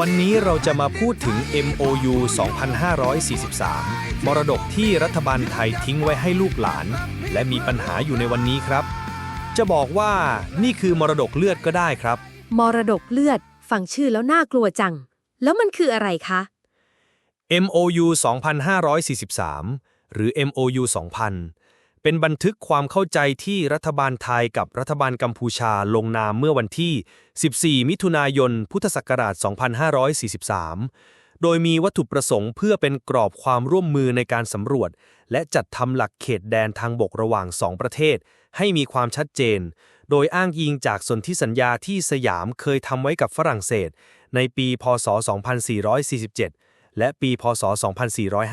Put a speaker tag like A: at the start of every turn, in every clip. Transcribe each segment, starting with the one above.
A: วันนี้เราจะมาพูดถึง MOU 2543 มรดกที่รัฐบาลไทยทิ้งไว้ให้ลูกหลาน และมีปัญหาอยู่ในวันนี้ครับ จะบอกว่านี่คือมรดกเลือดก็ได้ครับ
B: มรดกเลือด ฟังชื่อแล้วน่ากลัวจัง แล้วมันคืออะไรคะ
A: MOU 2543 หรือ MOU 2000 เป็นบันทึกความเข้าใจที่รัฐบาลไทยกับรัฐบาลกัมพูชาลงนามเมื่อวันที่ 14 มิถุนายน พุทธศักราช 2543 โดยมีวัตถุประสงค์เพื่อเป็นกรอบความร่วมมือในการสำรวจ และจัดทำหลักเขตแดนทางบกระหว่างสองประเทศ ให้มีความชัดเจน โดยอ้างอิงจากสนธิสัญญาที่สยามเคยทำไว้กับฝรั่งเศส ในปี พศ 2447 และปี พศ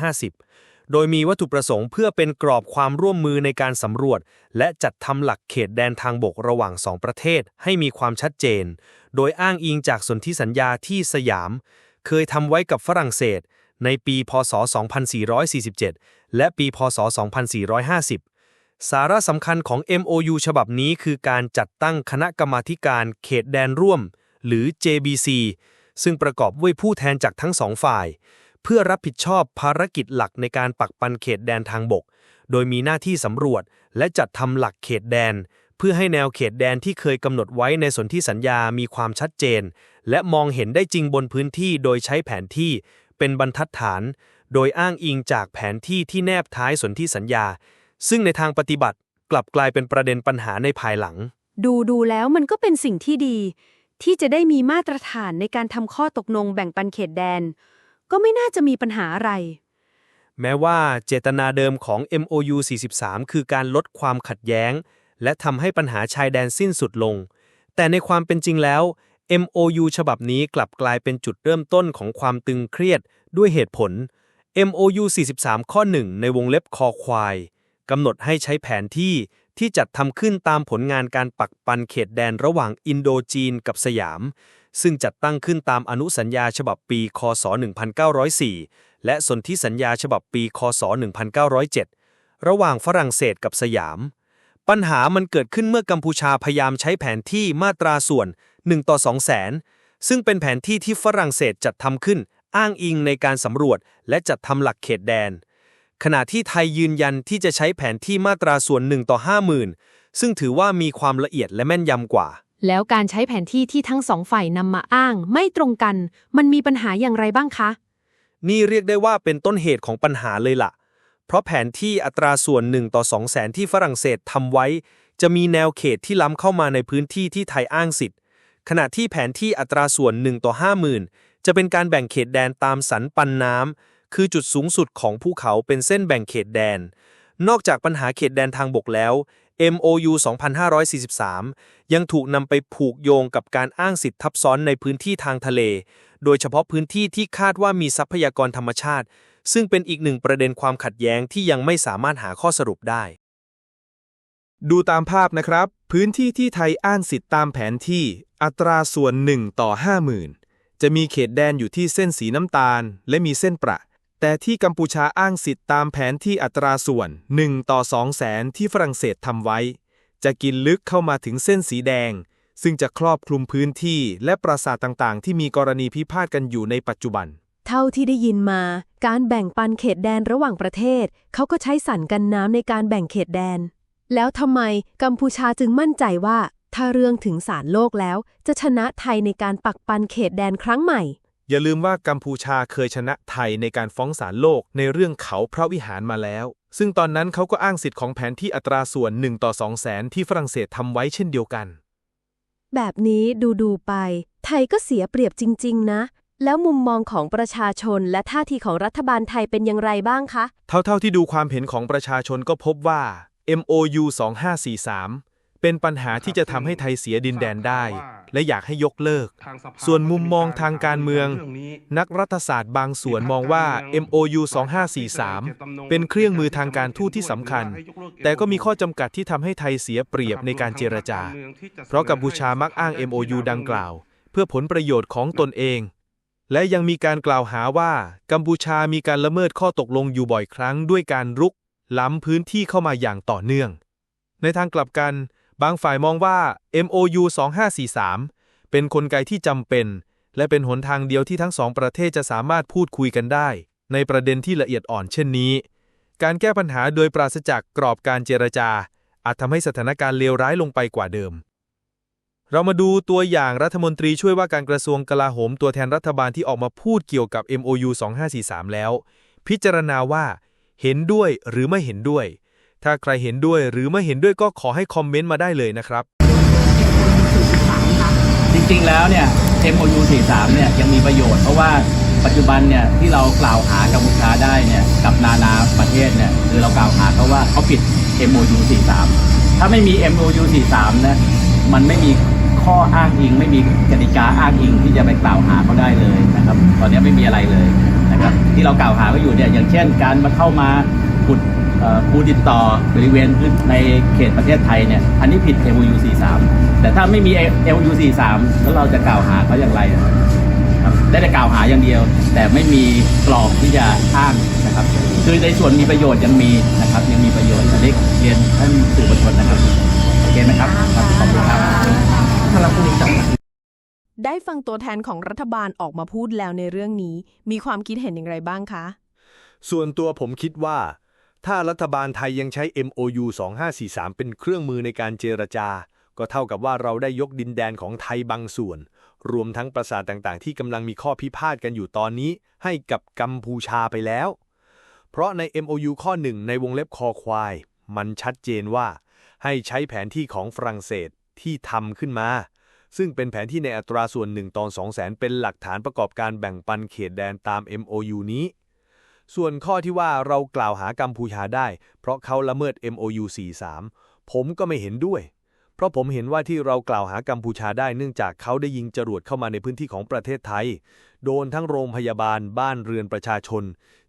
A: 2450 โดยมีวัตถุประสงค์เพื่อเป็นกรอบความร่วมมือในการสำรวจ และจัดทำหลักเขตแดนทางบกระหว่างสองประเทศให้มีความชัดเจน โดยอ้างอิงจากสนธิสัญญาที่สยาม เคยทำไว้กับฝรั่งเศส ในปีพศ 2447 และปีพศ 2450สาระสำคัญของ MOU ฉบับนี้คือการจัดตั้งคณะกรรมาการเขตแดนร่วม หรือ JBC ซึ่งประกอบด้วยผู้แทนจากทั้งสองฝ่าย เพื่อรับผิดชอบภารกิจหลักในการปักปันเขตแดนทางบก โดยมีหน้าที่สำรวจและจัดทำหลักเขตแดน เพื่อให้แนวเขตแดนที่เคยกำหนดไว้ในสนธิสัญญามีความชัดเจน และมองเห็นได้จริงบนพื้นที่โดยใช้แผนที่ เป็นบรรทัดฐาน โดยอ้างอิงจากแผนที่ที่แนบท้ายสนธิสัญญา ซึ่งในทางปฏิบัติกลับกลายเป็นประเด็นปัญหาในภายหลัง
B: ดูดูแล้วมันก็เป็นสิ่งที่ดี ที่จะได้มีมาตรฐานในการทำข้อตกลงแบ่งปันเขตแดน ก็ไม่น่าจะมีปัญหาอะไร
A: แม้ว่าเจตนาเดิมของ MOU 43 คือการลดความขัดแย้ง และทำให้ปัญหาชายแดนสิ้นสุดลง แต่ในความเป็นจริงแล้ว MOU ฉบับนี้กลับกลายเป็นจุดเริ่มต้นของความตึงเครียดด้วยเหตุผล MOU 43 ข้อ 1 ในวงเล็บคอควายกำหนดให้ใช้แผนที่ที่จัดทำขึ้นตามผลงานการปักปันเขตแดนระหว่างอินโดจีนกับสยาม ซึ่งจัดตั้งขึ้นตามอนุสัญญาฉบับปี คศ 1904 และสนธิสัญญาฉบับปี คศ 1907 ระหว่างฝรั่งเศสกับสยาม ปัญหามันเกิดขึ้นเมื่อกัมพูชาพยายามใช้แผนที่มาตราส่วน 1 ต่อ 2 แสน ซึ่งเป็นแผนที่ที่ฝรั่งเศสจัดทำขึ้น อ้างอิงในการสำรวจ และจัดทำหลักเขตแดน ขณะที่ไทยยืนยันที่จะใช้แผนที่มาตราส่วน1ต่อ50,000 ซึ่งถือว่ามีความละเอียดและแม่นยำกว่า
B: แล้วการใช้แผนที่ที่ทั้งสองฝ่ายนำมาอ้าง ไม่ตรงกัน มันมีปัญหาอย่างไรบ้างคะ
A: นี่เรียกได้ว่าเป็นต้นเหตุของปัญหาเลยล่ะ เพราะแผนที่อัตราส่วน1ต่อ2แสนที่ฝรั่งเศสทำไว้ จะมีแนวเขตที่ล้ำเข้ามาในพื้นที่ที่ไทยอ้างสิทธิ์ ขณะที่แผนที่อัตราส่วน1ต่อ50,000 จะเป็นการแบ่งเขตแดนตามสันปันน้ำคือจุดสูงสุดของภูเขาเป็นเส้นแบ่งเขตแดน นอกจากปัญหาเขตแดนทางบกแล้ว MOU 2543 ยังถูกนำไปผูกโยงกับการอ้างสิทธิ์ทับซ้อนในพื้นที่ทางทะเล โดยเฉพาะพื้นที่ที่คาดว่ามีทรัพยากรธรรมชาติ ซึ่งเป็นอีกหนึ่งประเด็นความขัดแย้งที่ยังไม่สามารถหาข้อสรุปได้
C: ดูตามภาพนะครับ พื้นที่ที่ไทยอ้านสิทธิ์ตามแผนที่ อัตราส่วน 1 ต่อ 50,000 จะมีเขตแดนอยู่ที่เส้นสีน้ำตาล และมีเส้นประ แต่ที่กัมพูชาอ้างสิทธิ์ตามแผนที่อัตราส่วน 1 ต่อ 2 แสนที่ฝรั่งเศสทำไว้ จะกินลึกเข้ามาถึงเส้นสีแดง ซึ่งจะครอบคลุมพื้นที่และปราสาทต่างๆ ที่มีกรณีพิพาทกันอยู่ในปัจจุบัน
B: เท่าที่ได้ยินมา การแบ่งปันเขตแดนระหว่างประเทศ เขาก็ใช้สันกันน้ำในการแบ่งเขตแดน แล้วทำไมกัมพูชาจึงมั่นใจว่า ถ้าเรื่องถึงศาลโลกแล้ว จะชนะไทยในการปักปันเขตแดนครั้งใหม่
C: อย่าลืมว่ากัมพูชาเคยชนะไทยในการฟ้องศาลโลกในเรื่องเขาพระวิหารมาแล้ว ซึ่งตอนนั้นเขาก็อ้างสิทธิ์ของแผนที่อัตราส่วน1ต่อ2แสนที่ฝรั่งเศสทำไว้เช่นเดียวกัน
B: แบบนี้ดูดูๆไป ไทยก็เสียเปรียบจริง ๆ นะ แล้วมุมมองของประชาชนและท่าทีของรัฐบาลไทยเป็นอย่างไรบ้างคะ
C: เท่าๆที่ดูความเห็นของประชาชนก็พบว่า MOU 2543 เป็นปัญหาที่จะทำให้ไทยเสียดินแดนได้ และอยากให้ยกเลิก ส่วนมุมมองทางการเมือง นักรัฐศาสตร์บางส่วนมองว่า MOU 2543 เป็นเครื่องมือทางการทูตที่สำคัญ แต่ก็มีข้อจำกัดที่ทำให้ไทยเสียเปรียบในการเจรจา เพราะกัมพูชามักอ้าง MOU ดังกล่าว เพื่อผลประโยชน์ของตนเอง และยังมีการกล่าวหาว่ากัมพูชามีการละเมิดข้อตกลงอยู่บ่อยครั้งด้วยการรุกล้ำพื้นที่เข้ามาอย่างต่อเนื่อง ในทางกลับกัน บางฝ่ายมองว่า MOU 2543 เป็นนกลไกที่จำเป็น และเป็นหนทางเดียวที่ทั้งสองประเทศจะสามารถพูดคุยกันได้ ในประเด็นที่ละเอียดอ่อนเช่นนี้ การแก้ปัญหาโดยปราศจากกรอบการเจรจา อาจทำให้สถานการณ์เลวร้ายลงไปกว่าเดิม เรามาดูตัวอย่างรัฐมนตรีช่วยว่าการกระทรวงกลาโหมตัวแทนรัฐบาลที่ออกมาพูดเกี่ยวกับ MOU 2543 แล้ว พิจารณาว่า เห็นด้วยหรือไม่เห็นด้วย ถ้าใครเห็นด้วยหรือไม่เห็นด้วยก็ขอให้คอมเมนต์มาได้เลยนะครับ
D: จริงๆแล้วเนี่ย MOU 43 เนี่ยยังมีประโยชน์เพราะว่าปัจจุบันเนี่ยที่เรากล่าวหากัมพูชาได้เนี่ยกับนานาประเทศเนี่ยคือเรากล่าวหาเขาว่าเขาผิด MOU 43 ถ้าไม่มี MOU 43 นะมันไม่มีข้ออ้างอิง ไม่มีกติกาอ้างอิงที่จะไปกล่าวหาเขาได้เลยนะครับ ตอนนี้ไม่มีอะไรเลยนะครับที่เรากล่าวหาเขาอยู่เนี่ยอย่างเช่น การมาเข้ามา ขุดเอ่อภูติดต่อบริเวณพื้นในเขตประเทศไทยเนี่ยอันนี้ผิด MOU 43 แต่ถ้าไม่มี MOU 43 แล้วเราจะกล่าวหาเขาอย่างไรนะครับได้แต่กล่าวหาอย่างเดียว แต่ไม่มีกรอบที่จะอ้างนะครับคือในส่วนมีประโยชน์ยังมีนะครับยังมีประโยชน์อันนี้เรียนท่านสื่อมวลชนนะครับโอเคไหมครับครับขอบคุณครับ
E: ได้ฟังตัวแทนของรัฐบาลออกมาพูดแล้วในเรื่องนี้ มีความคิดเห็นอย่างไรบ้างคะ
A: ส่วนตัวผมคิดว่า ถ้ารัฐบาลไทยยังใช้ MOU 2543 เป็นเครื่องมือในการเจรจา ก็เท่ากับว่าเราได้ยกดินแดนของไทยบางส่วน รวมทั้งปราสาทต่างๆ ที่กำลังมีข้อพิพาทกันอยู่ตอนนี้ ให้กับกัมพูชาไปแล้ว เพราะใน MOU ข้อหนึ่งในวงเล็บคอควาย มันชัดเจนว่า ให้ใช้แผนที่ของฝรั่งเศสที่ทำขึ้นมา ซึ่งเป็นแผนที่ในอัตราส่วน1ต่อ2แสนเป็นหลักฐานประกอบการแบ่งปันเขตแดนตาม MOU นี้ ส่วนข้อที่ว่าเรากล่าวหากัมพูชาได้ เพราะเขาละเมิด MOU 43 ผมก็ไม่เห็นด้วย เพราะผมเห็นว่าที่เรากล่าวหากัมพูชาได้เนื่องจากเขาได้ยิงจรวดเข้ามาในพื้นที่ของประเทศไทย โดนทั้งโรงพยาบาลบ้านเรือนประชาชน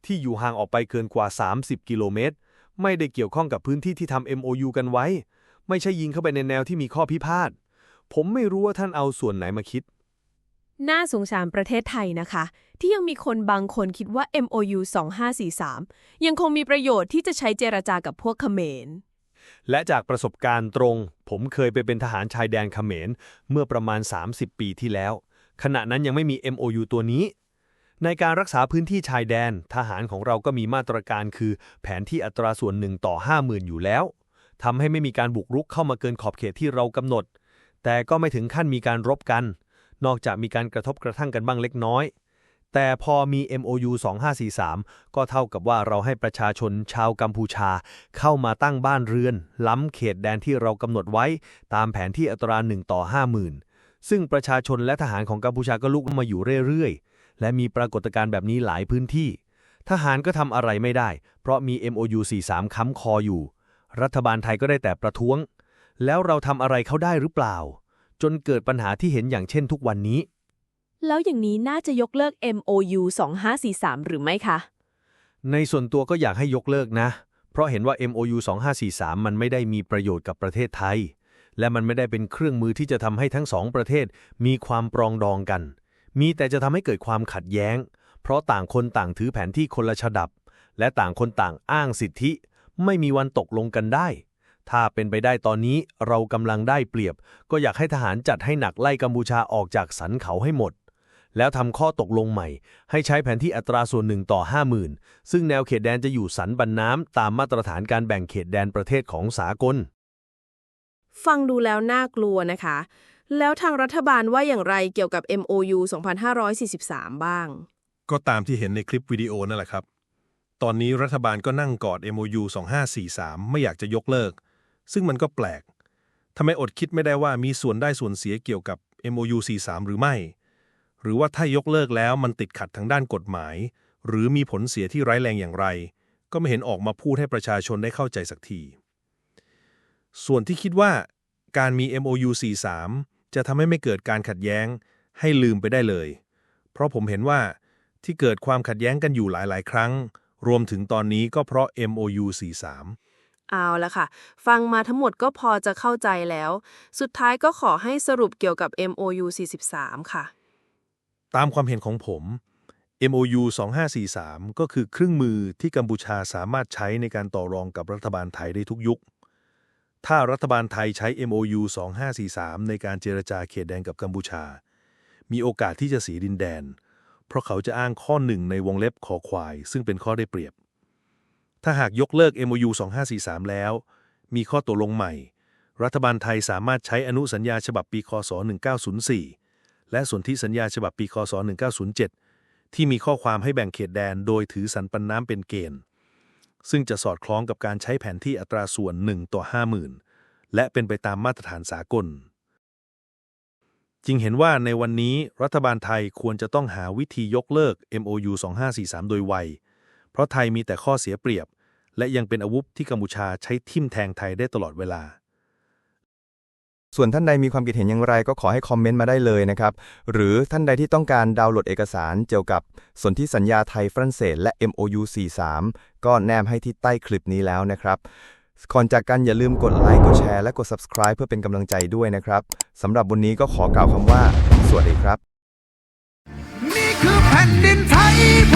A: ที่อยู่ห่างออกไปเกินกว่า 30 กิโลเมตร ไม่ได้เกี่ยวข้องกับพื้นที่ที่ทำ MOU กันไว้ ไม่ใช่ยิงเข้าไปในแนวที่มีข้อพิพาทผมไม่รู้ว่าท่านเอาส่วนไหนมาคิด
E: น่าสงสารประเทศไทยนะคะ ที่ยังมีคนบางคนคิดว่า MOU 2543 ยังคงมีประโยชน์ที่จะใช้เจรจากับพวกเขมร
A: และจากประสบการณ์ตรง ผมเคยไปเป็นทหารชายแดนเขมร เมื่อประมาณ 30 ปีที่แล้ว ขณะนั้นยังไม่มี MOU ตัวนี้ ในการรักษาพื้นที่ชายแดน ทหารของเราก็มีมาตรการคือ แผนที่อัตราส่วนหนึ่งต่อ 50,000 อยู่แล้วทำให้ไม่มีการบุกรุกเข้ามาเกินขอบเขตที่เรากำหนด แต่ก็ไม่ถึงขั้นมีการรบกัน นอกจากมีการกระทบกระทั่งกันบ้างเล็กน้อย แต่พอมี MOU 2543 ก็เท่ากับว่าเราให้ประชาชนชาวกัมพูชา เข้ามาตั้งบ้านเรือน ล้ำเขตแดนที่เรากำหนดไว้ ตามแผนที่อัตรา 1 ต่อ 50,000 ซึ่งประชาชนและทหารของกัมพูชาก็ลุกมาอยู่เรื่อยๆ และมีปรากฏการณ์แบบนี้หลายพื้นที่ ทหารก็ทำอะไรไม่ได้ เพราะมี MOU 43ค้ำคออยู่ รัฐบาลไทยก็ได้แต่ประท้วง แล้วเราทำอะไรเขาได้หรือเปล่า จนเกิดปัญหาที่เห็นอย่างเช่นทุกวันนี้
E: แล้วอย่างนี้น่าจะยกเลิก MOU 2543 หรือไม่คะ
A: ในส่วนตัวก็อยากให้ยกเลิกนะ เพราะเห็นว่า MOU 2543 มันไม่ได้มีประโยชน์กับประเทศไทย และมันไม่ได้เป็นเครื่องมือที่จะทำให้ทั้งสองประเทศมีความปรองดองกัน มีแต่จะทำให้เกิดความขัดแย้ง เพราะต่างคนต่างถือแผนที่คนละฉดับ และต่างคนต่างอ้างสิทธิ ไม่มีวันตกลงกันได้ ถ้าเป็นไปได้ตอนนี้เรากำลังได้เปรียบ ก็อยากให้ทหารจัดให้หนักไล่กัมพูชาออกจากสันเขาให้หมด แล้วทำข้อตกลงใหม่ ให้ใช้แผนที่อัตราส่วนหนึ่งต่อ 50,000 ซึ่งแนวเขตแดนจะอยู่สันบันน้ำตามมาตรฐานการแบ่งเขตแดนประเทศของสากล
E: ฟังดูแล้วน่ากลัวนะคะ แล้วทางรัฐบาลว่าอย่างไรเกี่ยวกับ MOU 2543 บ้าง
F: ก็ตามที่เห็นในคลิปวิดีโอนั่นแหละครับ ตอนนี้รัฐบาลก็นั่งกอด MOU 2543 ไม่อยากจะยกเลิก ซึ่งมันก็แปลกทำไมอดคิดไม่ได้ว่ามีส่วนได้ส่วนเสียเกี่ยวกับ MOU 43หรือไม่ หรือว่าถ้ายกเลิกแล้วมันติดขัดทางด้านกฎหมาย หรือมีผลเสียที่ร้ายแรงอย่างไร ก็ไม่เห็นออกมาพูดให้ประชาชนได้เข้าใจสักที ส่วนที่คิดว่าการมี MOU 43จะทำให้ไม่เกิดการขัดแย้ง ให้ลืมไปได้เลย เพราะผมเห็นว่าที่เกิดความขัดแย้งกันอยู่หลาย ๆ ครั้ง รวมถึงตอนนี้ก็เพราะ MOU 43
E: เอาละค่ะ ฟังมาทั้งหมดก็พอจะเข้าใจแล้ว สุดท้ายก็ขอให้สรุปเกี่ยวกับ MOU 43 ค่ะ
F: ตามความเห็นของผม MOU 2543 ก็คือเครื่องมือที่กัมพูชาสามารถใช้ในการต่อรองกับรัฐบาลไทยได้ทุกยุค ถ้ารัฐบาลไทยใช้ MOU 2543 ในการเจรจาเขตแดนกับกัมพูชา
A: มีโอกาสที่จะสีดินแดน เพราะเขาจะอ้างข้อหนึ่งในวงเล็บคอควาย ซึ่งเป็นข้อได้เปรียบ ถ้าหากยกเลิก MOU 2543 แล้ว มีข้อตกลงใหม่ รัฐบาลไทยสามารถใช้อนุสัญญาฉบับปีคศ 1904 และสนธิสัญญาฉบับปีคศ 1907 ที่มีข้อความให้แบ่งเขตแดนโดยถือสันปันน้ำเป็นเกณฑ์ ซึ่งจะสอดคล้องกับการใช้แผนที่อัตราส่วน 1 ต่อ 50,000 และเป็นไปตามมาตรฐานสากลจึงเห็นว่าในวันนี้รัฐบาลไทยควรจะต้องหาวิธียกเลิก MOU 2543 โดยไว เพราะไทยมีแต่ข้อเสียเปรียบ และยังเป็นอาวุธที่กัมพูชาใช้ทิ่มแทงไทยได้ตลอดเวลา
G: ส่วนท่านใดมีความคิดเห็นอย่างไรก็ขอให้คอมเมนต์มาได้เลยนะครับ หรือท่านใดที่ต้องการดาวน์โหลดเอกสารเกี่ยวกับสนธิสัญญาไทยฝรั่งเศสและ MOU 43ก็แนมให้ที่ใต้คลิปนี้แล้วนะครับก่อนจากกันอย่าลืมกดไลค์กดแชร์และกด subscribe เพื่อเป็นกำลังใจด้วยนะครับสำหรับวันนี้ก็ขอกล่าวคำว่า สวัสดีครับ
H: นี่คือแผ่นดินไทยพ